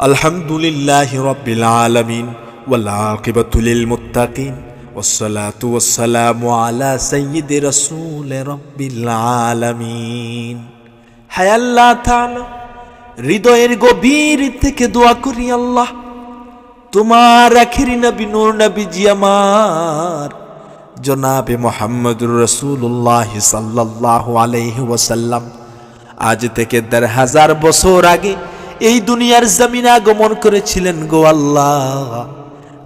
الحمد لله رب العالمين والعاقبة للمتقين والصلاة والسلام على سيد رسول رب العالمين হায় আল্লাহ তাআলা হৃদয়ের গভীর থেকে দোয়া করি আল্লাহ তোমার আখিরি নবী নূর নবীজি আমার জনাবে মোহাম্মদুর রসুল্লাহ সাল্লাহ আলাইহি ওয়াসাল্লাম আজ থেকে দেড় হাজার বছর আগে এই দুনিয়ার জমিনে আগমন করেছিলেন গো আল্লাহ।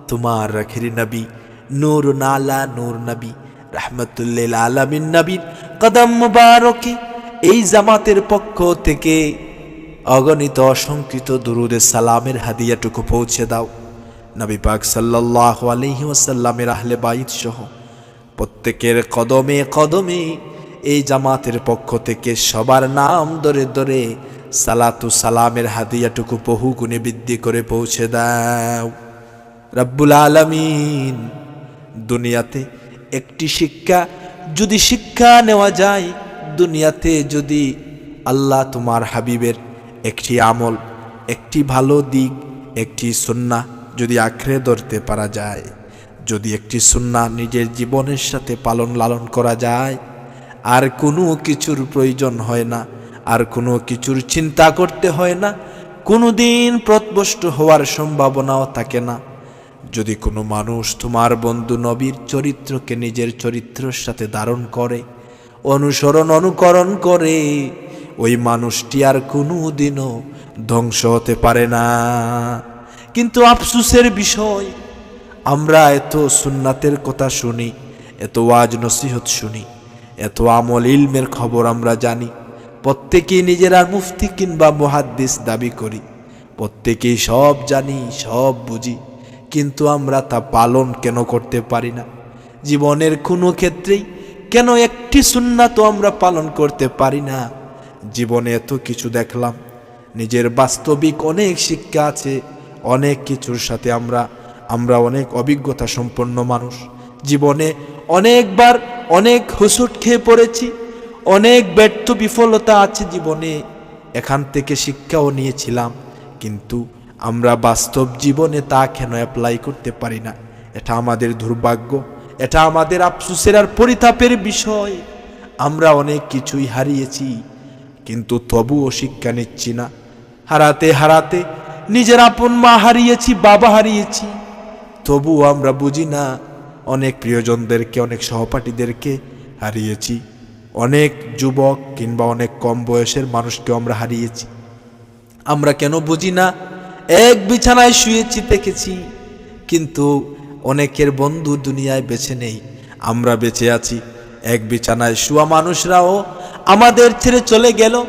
তোমার আখিরি নবী, নূর নালা, নূর নবী, রহমতুল্লিল আলমিন নবীন কদম মুবারকে এই জামাতের পক্ষ থেকে অগণিত অসংকৃত দুরুদে সালামের হাদিয়াটুকু পৌঁছে দাও। নবী পাক সাল্লাহ আলহি ওয়াসাল্লামের আহলে বাইত সহ প্রত্যেকের কদমে কদমে এই জামাতের পক্ষ থেকে সবার নাম ধরে ধরে সালাতু সালামের হাদিয়াটুকু বহু গুণে বৃদ্ধি করে পৌঁছে দাও। রব্বুল আলমিন, দুনিয়াতে একটি শিক্ষা যদি শিক্ষা নেওয়া যায়, দুনিয়াতে যদি আল্লাহ তোমার হাবিবের একটি আমল, একটি ভালো দিক, একটি সুন্না যদি আঁকড়ে ধরতে পারা যায়, যদি একটি সুন্না নিজের জীবনের সাথে পালন লালন করা যায়, আর কোনো কিছুর প্রয়োজন হয় না। আর কোনো কিছুর চিন্তা করতে হয় না। কোনো দিন প্রতবষ্ট হওয়ার সম্ভাবনাও থাকে না। যদি কোনো মানুষ তোমার বন্ধু নবীর চরিত্রকে নিজের চরিত্রের সাথে ধারণ করে, অনুসরণ, অনুকরণ করে, ওই মানুষটি আর কোনো দিনও ধ্বংস হতে পারে না। কিন্তু আফসুসের বিষয়, আমরা এত সুন্নাতের কথা শুনি, এত ওয়াজ নসিহত শুনি, এত আমল ইলমের খবর আমরা জানি প্রত্যেকেই নিজেরা মুফতি কিংবা মুহাদ্দিস দাবি করি। প্রত্যেকেই সব জানি, সব বুঝি। কিন্তু আমরা তা পালন কেন করতে পারি না? জীবনের কোনো ক্ষেত্রেই কেন একটি সুন্না তো আমরা পালন করতে পারি না? জীবনে এত কিছু দেখলাম। নিজের বাস্তবিক অনেক শিক্ষা আছে, অনেক কিছুর সাথে আমরা আমরা অনেক অভিজ্ঞতা সম্পন্ন মানুষ। জীবনে অনেকবার অনেক হুসুট খেয়ে পড়েছি। অনেক ব্যর্থ বিফলতা আছে জীবনে। এখান থেকে শিক্ষাও নিয়েছিলাম। কিন্তু আমরা বাস্তব জীবনে তা কেন অ্যাপ্লাই করতে পারি না? এটা আমাদের দুর্ভাগ্য। এটা আমাদের আফসুসের আর পরিতাপের বিষয়। আমরা অনেক কিছুই হারিয়েছি, কিন্তু তবুও শিক্ষা নিচ্ছি না। হারাতে হারাতে নিজের আপন মা হারিয়েছি, বাবা হারিয়েছি। তবুও আমরা বুঝি না, অনেক প্রিয়জনদেরকে, অনেক সহপাঠীদেরকে হারিয়েছি। অনেক যুবক কিংবা অনেক কম বয়সের মানুষকে আমরা হারিয়েছি। আমরা কেন বুঝি না? এক বিছানায় শুয়েছি, দেখেছি। কিন্তু অনেকের বন্ধু দুনিয়ায় বেছে নেই। আমরা বেঁচে আছি। এক বিছানায় শুয়া মানুষরাও আমাদের ছেড়ে চলে গেল।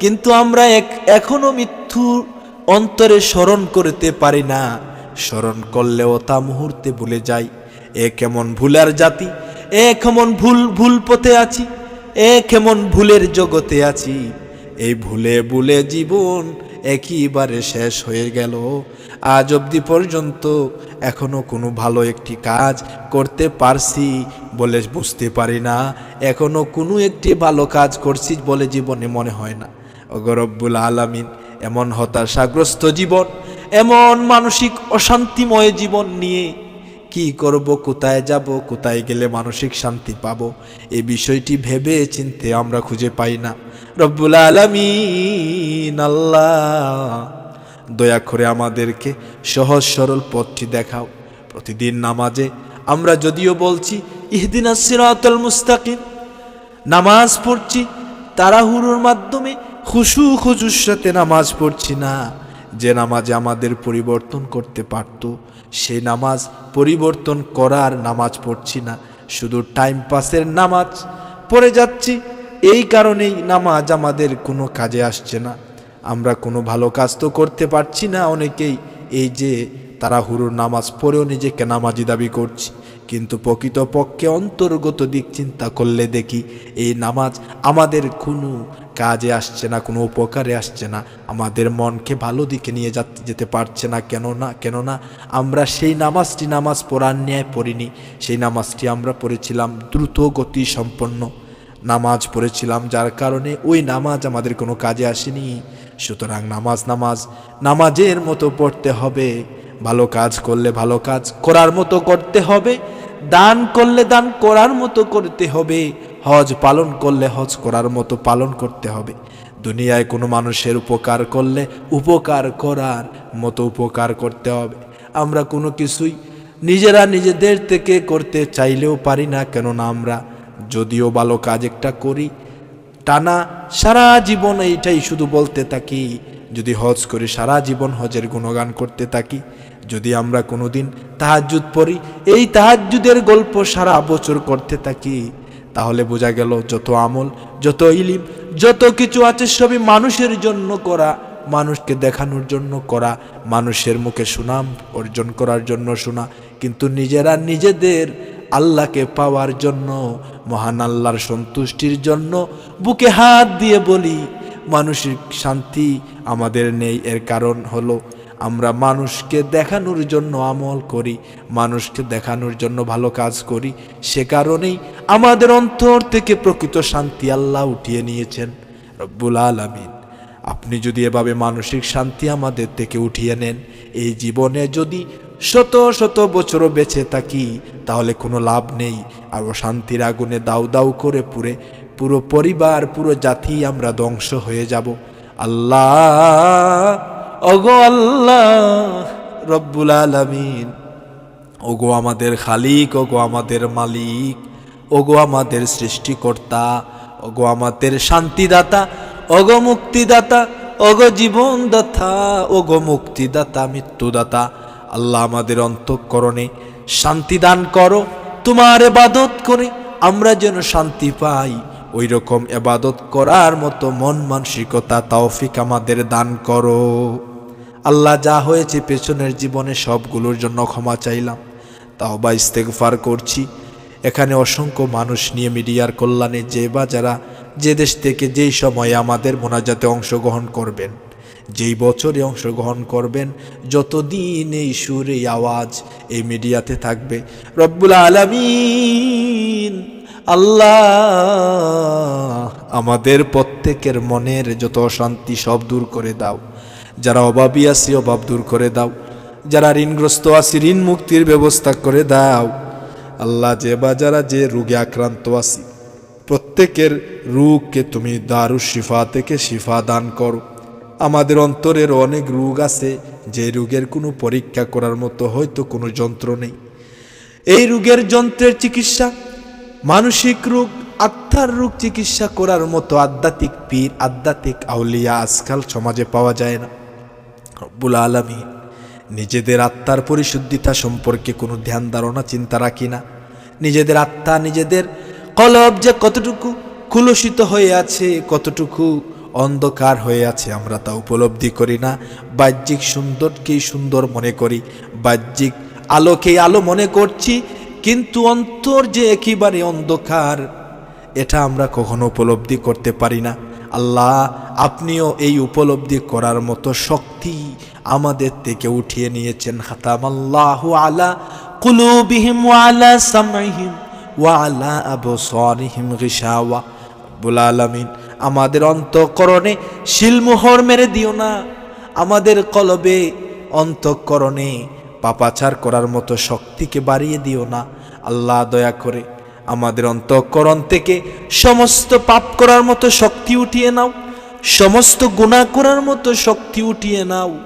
কিন্তু আমরা এক, এখনও মৃত্যু অন্তরে স্মরণ করতে পারি না। স্মরণ করলেও তা মুহূর্তে ভুলে যাই। এ কেমন ভুলার জাতি? এ কেমন ভুল ভুল পথে আছি? কেমন ভুলের জগতে আছি? এই ভুলে ভুলে জীবন একইবারে শেষ হয়ে গেল। আজ অবধি পর্যন্ত এখনও কোনো ভালো একটি কাজ করতে পারছি বলে বুঝতে পারি না। এখনও কোনো একটি ভালো কাজ করছি বলে জীবনে মনে হয় না। অগরব্বুল আলামিন, এমন হতাশাগ্রস্ত জীবন, এমন মানসিক অশান্তিময় জীবন নিয়ে কি করব, কোথায় যাব, কোথায় গেলে মানসিক শান্তি পাব? এই বিষয়টি ভেবে চিনতে আমরা খুঁজে পাই না। রব্বুল আলমিন, আল্লাহ, দয়া করে আমাদেরকে সহজ সরল পথটি দেখাও। প্রতিদিন নামাজে আমরা যদিও বলছি ইহদিন সিরাতুল মুস্তাকিম নামাজ পড়ছি তাড়াহুড়োর মাধ্যমে খুশু খুজুর সাথে নামাজ পড়ছি না। যে নামাজে আমাদের পরিবর্তন করতে পারত, সে নামাজ পরিবর্তন করার নামাজ পড়ছি না, শুধু টাইম পাসের নামাজ পড়ে যাচ্ছি, এই কারণেই নামাজ আমাদের কোনো কাজে আসছে না। আমরা কোনো ভালো কাজ তো করতে পারছি না অনেকেই, এই যে তারা হুরুর নামাজ পড়েও নিজেকে নামাজি দাবি করছি, কিন্তু প্রকৃতপক্ষে অন্তর্গত দিক চিন্তা করলে দেখি, এই নামাজ আমাদের কোনো কাজে আসছে না, কোনো উপকারে আসছে না। আমাদের মনকে ভালো দিকে নিয়ে যাতে যেতে পারছে না কেন না কেননা আমরা সেই নামাজটি নামাজ পড়ার ন্যায় পড়িনি। সেই নামাজটি আমরা পড়েছিলাম দ্রুত গতি সম্পন্ন। নামাজ পড়েছিলাম যার কারণে ওই নামাজ আমাদের কোনো কাজে আসেনি। সুতরাং নামাজ নামাজ, নামাজের মতো পড়তে হবে। ভালো কাজ করলে ভালো কাজ করার মতো করতে হবে। দান করলে দান করার মতো করতে হবে। হজ পালন করলে হজ করার মতো পালন করতে হবে। দুনিয়ায় কোনো মানুষের উপকার করলে উপকার করার মতো উপকার করতে হবে। আমরা কোনো কিছুই নিজেরা নিজেদের থেকে করতে চাইলেও পারি না, কেননা আমরা যদিও ভালো কাজ একটা করি, টানা সারা জীবন এইটাই শুধু বলতে থাকি, যদি হজ করি সারা জীবন হজের গুণগান করতে থাকি, যদি আমরা কোনোদিন তাহাজ্জুদ পড়ি, এই তাহাজ্জুদের গল্প সারা বছর করতে থাকি তাহলে বোঝা গেল যত আমল, যত ইলিম, যত কিছু আছে সবই মানুষের জন্য করা, মানুষকে দেখানোর জন্য করা, মানুষের মুখে সুনাম অর্জন করার জন্য শোনা, কিন্তু নিজেরা নিজেদের আল্লাহকে পাওয়ার জন্য, মহান আল্লাহর সন্তুষ্টির জন্য বুকে হাত দিয়ে বলি মানসিক শান্তি আমাদের নেই, এর কারণ হলো আমরা মানুষকে দেখানোর জন্য আমল করি, মানুষকে দেখানোর জন্য ভালো কাজ করি। সে কারণেই আমাদের অন্তর থেকে প্রকৃত শান্তি আল্লাহ উঠিয়ে নিয়েছেন। রব্বুল আলমিন, আপনি যদি এভাবে মানসিক শান্তি আমাদের থেকে উঠিয়ে নেন, এই জীবনে যদি শত শত বছরও বেঁচে থাকি, তাহলে কোনো লাভ নেই। আর শান্তির আগুনে দাউ দাউ করে পুরে পুরো পরিবার, পুরো জাতি আমরা ধ্বংস হয়ে যাব। আল্লাহ ওগো আল্লাহ রব্বুল আলমিন, ওগো আমাদের খালিক, ওগো আমাদের মালিক, ওগো আমাদের সৃষ্টিকর্তা, ওগো আমাদের শান্তিদাতা, ওগো মুক্তিদাতা, ওগো জীবনদাতা, ওগো মুক্তিদাতা, মৃত্যুদাতা। আল্লাহ আমাদের অন্তঃকরণে শান্তি দান করো, তোমার এবাদত করে আমরা যেন শান্তি পাই। ওই রকম এবাদত করার মতো মন মানসিকতা, তৌফিক আমাদের দান করো। আল্লাহ যা হয়েছে পেছনের জীবনে সবগুলোর জন্য ক্ষমা চাইলাম। তাও বা ইস্তেকফার করছি। এখানে অসংখ্য মানুষ নিয়ে মিডিয়ার কল্যাণে যে বা যারা যে দেশ থেকে যেই সময়ে আমাদের মোনাজাতে অংশগ্রহণ করবেন, যেই বছরে অংশগ্রহণ করবেন, যতদিন এই সুর এই আওয়াজ এই মিডিয়াতে থাকবে, রব্বুল আলমিন আল্লাহ আমাদের প্রত্যেকের মনের যত অশান্তি সব দূর করে দাও। যারা অভাবী আছি, অভাব দূর করে দাও। যারা ঋণগ্রস্ত আছি, ঋণ মুক্তির ব্যবস্থা করে দাও। আল্লাহ যে বা যারা যে রোগে আক্রান্ত আছি, প্রত্যেকের রোগকে তুমি দারু শিফা থেকে শিফা দান করো। আমাদের অন্তরের অনেক রোগ আছে, যে রোগের কোনো পরীক্ষা করার মতো হয়তো কোনো যন্ত্র নেই। এই রোগের যন্ত্রের চিকিৎসা, মানসিক রোগ, আত্মার রোগ চিকিৎসা করার মতো আধ্যাত্মিক পীর, আধ্যাত্মিক আউলিয়া আজকাল সমাজে পাওয়া যায় না। রব্বুল আলমী নিজেদের আত্মার পরিশুদ্ধিতা সম্পর্কে কোনো ধ্যান, ধারণা, চিন্তা রাখি না। নিজেদের আত্মা, নিজেদের কলব যে কতটুকু কুলসিত হয়ে আছে, কতটুকু অন্ধকার হয়ে আছে, আমরা তা উপলব্ধি করি না। বাহ্যিক সুন্দরকেই সুন্দর মনে করি, বাহ্যিক আলোকেই আলো মনে করছি, কিন্তু অন্তর যে একেবারে অন্ধকার, এটা আমরা কখনো উপলব্ধি করতে পারি না। আল্লাহ, আপনিও এই উপলব্ধি করার মতো শক্তি আমাদের থেকে উঠিয়ে নিয়েছেন। হাতাম আল্লাহ আলা কুলুবিহিম ওয়ালা সামাইহিম ওয়ালা আবসারিহিম গিশাওয়া। রব্বুল আলামিন, আমাদের অন্তঃকরণে শিলমোহর মেরে দিও না। আমাদের কলবে অন্তঃকরণে পাপাচার করার মতো শক্তিকে বাড়িয়ে দিও না। আল্লাহ, দয়া করে আমাদের অন্তঃকরণ থেকে সমস্ত পাপ করার মতো শক্তি উঠিয়ে নাও, সমস্ত গুণা করার মতো শক্তি উঠিয়ে নাও।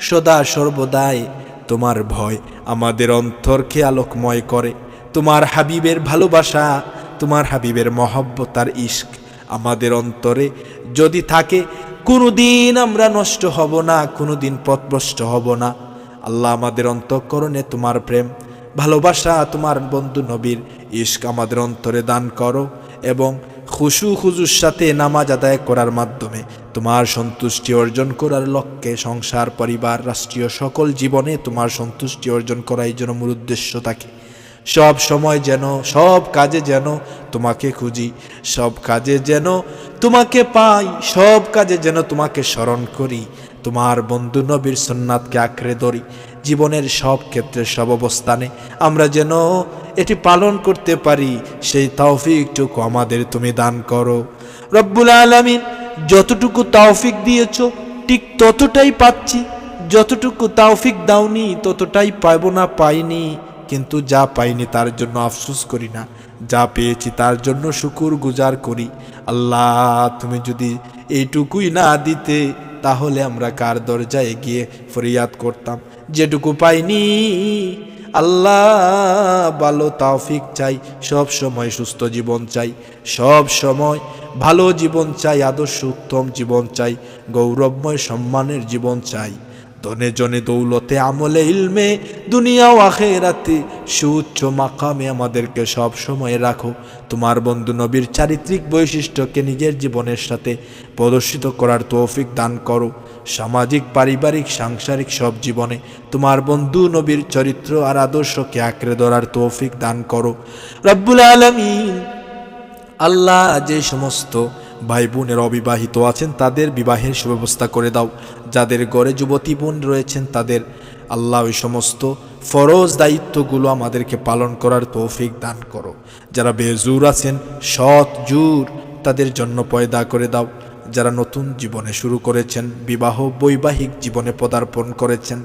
সদা সর্বদাই তোমার ভয় আমাদের অন্তরকে আলোকময় করে। তোমার হাবিবের ভালোবাসা, তোমার হাবিবের মহব্বতার ইস্ক আমাদের অন্তরে যদি থাকে কোনো দিন আমরা নষ্ট হব না কোনো দিন পথভ্রষ্ট হব না। আল্লাহ আমাদের অন্তঃকরণে তোমার প্রেম ভালোবাসা তোমার বন্ধু নবীর ইস্ক আমাদের অন্তরে দান করো এবং খুশু খুজুর সাথে নামাজ আদায় করার মাধ্যমে তোমার সন্তুষ্টি অর্জন করার লক্ষ্যে সংসার, পরিবার, রাষ্ট্রীয় সকল জীবনে তোমার সন্তুষ্টি অর্জন করাই যেন মূল উদ্দেশ্য থাকে। সব সময় যেন, সব কাজে যেন তোমাকে খুঁজি, সব কাজে যেন তোমাকে পাই, সব কাজে যেন তোমাকে স্মরণ করি। তোমার বন্ধু নবীর সন্ন্যাতকে আঁকড়ে ধরি জীবনের সব ক্ষেত্রে, সব অবস্থানে আমরা যেন এটি পালন করতে পারি, সেই তাওফিকটুকু আমাদের তুমি দান করো। রব্বুল আলমিন, যতটুকু তাওফিক দিয়েছ, ঠিক ততটাই পাচ্ছি। যতটুকু তাওফিক দাওনি, ততটাই পাইব না, পাইনি। কিন্তু যা পাইনি তার জন্য আফসোস করি না। যা পেয়েছি তার জন্য শুকুর গুজার করি। আল্লাহ, তুমি যদি এইটুকুই না দিতে, তাহলে আমরা কার দরজায় গিয়ে ফরিয়াদ করতাম? যেটুকু পাইনি, আল্লাহ ভালো তাওফিক চাই, সব সময় সুস্থ জীবন চাই, সব সময় ভালো জীবন চাই, আদর্শ উত্তম জীবন চাই, গৌরবময় সম্মানের জীবন চাই। ধনে জনে দৌলতে আমলে ইলমে, দুনিয়া ও আখেরাতে সুউচ্চ মাকামে আমাদেরকে সব সময় রাখো। তোমার বন্ধু নবীর চারিত্রিক বৈশিষ্ট্যকে নিজের জীবনের সাথে প্রদর্শিত করার তৌফিক দান করো। সামাজিক, পারিবারিক, সাংসারিক সব জীবনে তোমার বন্ধু নবীর চরিত্র আর আদর্শকে আঁকড়ে ধরার তৌফিক দান করো। রব্বুল আলমিন আল্লাহ যে সমস্ত ভাই বোনের অবিবাহিত আছেন, তাদের বিবাহের সুব্যবস্থা করে দাও। যাদের গড়ে যুবতী বোন রয়েছেন, তাদের আল্লাহ ওই সমস্ত ফরজ দায়িত্বগুলো আমাদেরকে পালন করার তৌফিক দান করো। যারা বেজুর আছেন, সৎ জুর তাদের জন্য পয়দা করে দাও। যারা নতুন জীবনে শুরু করেছেন, বিবাহ বৈবাহিক জীবনে পদার্পণ করেছেন,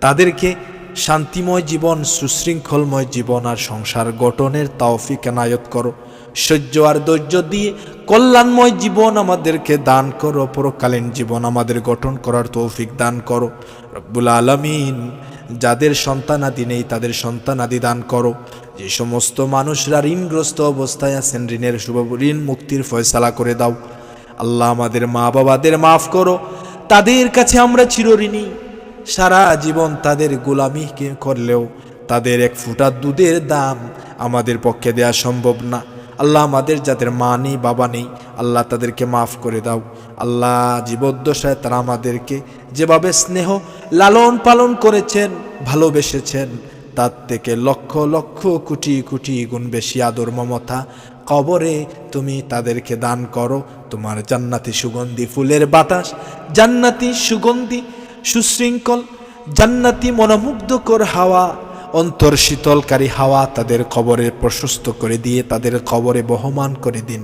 তাদেরকে শান্তিময় জীবন, সুশৃঙ্খলময় জীবন আর সংসার গঠনের তাওফিক এনায়ত করো। সহ্য আর ধৈর্য দিয়ে কল্যাণময় জীবন আমাদেরকে দান করো, পরকালীন জীবন আমাদের গঠন করার তৌফিক দান করো। রব্বুল আলমিন, যাদের সন্তানাদি নেই, তাদের সন্তানাদি দান করো। যে সমস্ত মানুষরা ঋণগ্রস্ত অবস্থায় আছেন, ঋণের শুভ, ঋণ মুক্তির ফয়সালা করে দাও। আল্লাহ আমাদের মা বাবাদের মাফ করো। তাদের কাছে আমরা চিরঋণী। সারা জীবন তাদের গোলামি করলেও তাদের এক ফুটা দুধের দাম আমাদের পক্ষে দেয়া সম্ভব না। আল্লাহ আমাদের যাদের মা নেই, বাবা নেই, আল্লাহ তাদেরকে মাফ করে দাও। আল্লাহ জীবদ্দশায় তারা আমাদেরকে যেভাবে স্নেহ লালন পালন করেছেন, ভালোবেসেছেন, তার থেকে লক্ষ লক্ষ কোটি কোটি গুণ বেশি আদর, মমতা কবরে তুমি তাদেরকে দান করো। তোমার জান্নাতি সুগন্ধি ফুলের বাতাস, জান্নাতি সুগন্ধি সুশৃঙ্খল, জান্নাতি মনোমুগ্ধকর হাওয়া, অন্তর শীতলকারী হাওয়া তাদের কবরে প্রশস্ত করে দিয়ে তাদের কবরে বহমান করে দিন।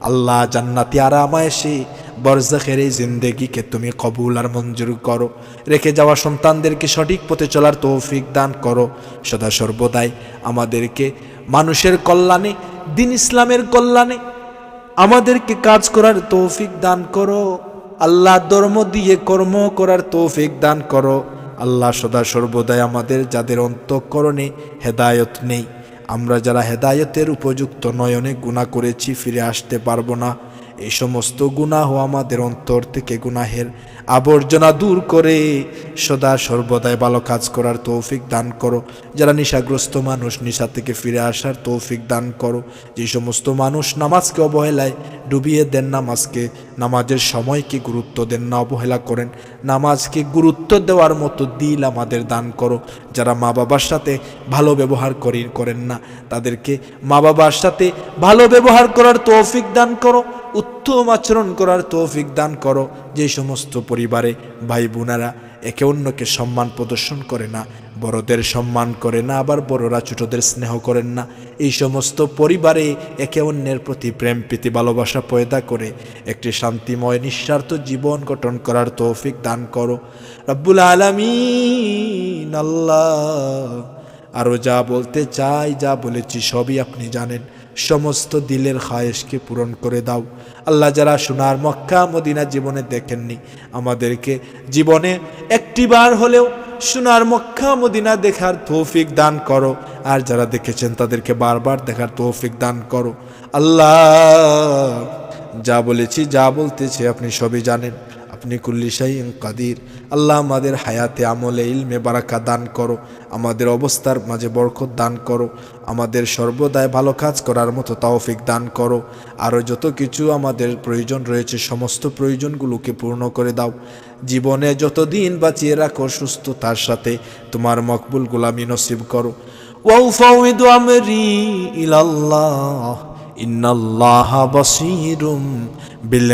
আল্লাহ জান্নাতি আরামায়েশে বরজাখের এই জিন্দেগিকে তুমি কবুল আর মঞ্জুর করো। রেখে যাওয়া সন্তানদেরকে সঠিক পথে চলার তৌফিক দান করো। সদা সর্বদাই আমাদেরকে মানুষের কল্যাণে দিন ইসলামের কল্যাণে আমাদেরকে কাজ করার তৌফিক দান করো। আল্লাহ ধর্ম দিয়ে কর্ম করার তৌফিক দান করো। আল্লাহ সদা সর্বদাই আমাদের, যাদের অন্তঃকরণে হেদায়ত নেই। আমরা যারা হেদায়তের উপযুক্ত নয়নে গুণা করেছি, ফিরে আসতে পারব না। এই সমস্ত গুনাহ আমাদের অন্তর থেকে গুনাহের আবর্জনা দূর করে। সদা সর্বদাই ভালো কাজ করার তৌফিক দান করো। যারা নিশাগ্রস্ত মানুষ, নিশা থেকে ফিরে আসার তৌফিক দান করো। যে সমস্ত মানুষ নামাজকে অবহেলায় ডুবিয়ে দেন, নামাজকে, নামাজের সময়কে গুরুত্ব দেন, না অবহেলা করেন, নামাজকে গুরুত্ব দেওয়ার মতো দিল আমাদের দান করো। যারা মা বাবার সাথে ভালো ব্যবহার করি, করেন না, তাদেরকে মা বাবার সাথে ভালো ব্যবহার করার তৌফিক দান করো। উত্তম আচরণ করার তৌফিক দান করো যে সমস্ত পরিবারে ভাই বোনেরা একে অন্যকে সম্মান প্রদর্শন করে না, বড়দের সম্মান করে না, আবার বড়রা ছোটদের স্নেহ করেন না। এই সমস্ত পরিবারে একে অন্যের প্রতি প্রেম, প্রীতি, ভালোবাসা পয়দা করে একটি শান্তিময়, নিঃস্বার্থ জীবন গঠন করার তৌফিক দান করো। রব্বুল আলমিন, আল্লাহ আরও যা বলতে চাই, যা বলেছি সবই আপনি জানেন। সমস্ত দিলের খায়েশকে পূরণ করে দাও। আল্লাহ যারা সোনার মক্কা মদিনা জীবনে দেখেননি, আমাদেরকে জীবনে একটিবার হলেও সোনার মক্কা মদিনা দেখার তৌফিক দান করো। আর যারা দেখেছেন, তাদেরকে বারবার দেখার তৌফিক দান করো। আল্লাহ, যা বলেছি, যা বলতেছি, আপনি সবই জানেন। আপনি কুল্লিশাই কাদির। আল্লাহ আমাদের হায়াতে আমলে ইলমে বারাকা দান করো, আমাদের অবস্থার মাঝে বরকত দান করো, আমাদের সর্বদাই ভালো কাজ করার মতো তাওফিক দান করো। আরও যত কিছু আমাদের প্রয়োজন রয়েছে, সমস্ত প্রয়োজনগুলোকে পূর্ণ করে দাও। জীবনে যতদিন বাঁচিয়ে রাখো সুস্থতার সাথে তোমার মকবুল গোলামি নসিব করো। ইন্নাল্লাহ বসীরুম বিল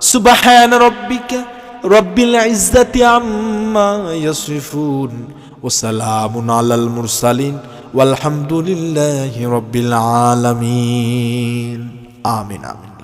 সুবাহান রব্বিকা রব্বিল ইজ্জাতি আম্মা ইয়াসিফুন ও সালামুন আলাল মুরসালিন ওয়ালহামদুলিল্লাহি রব্বিল আলামিন। আমিন আমিন।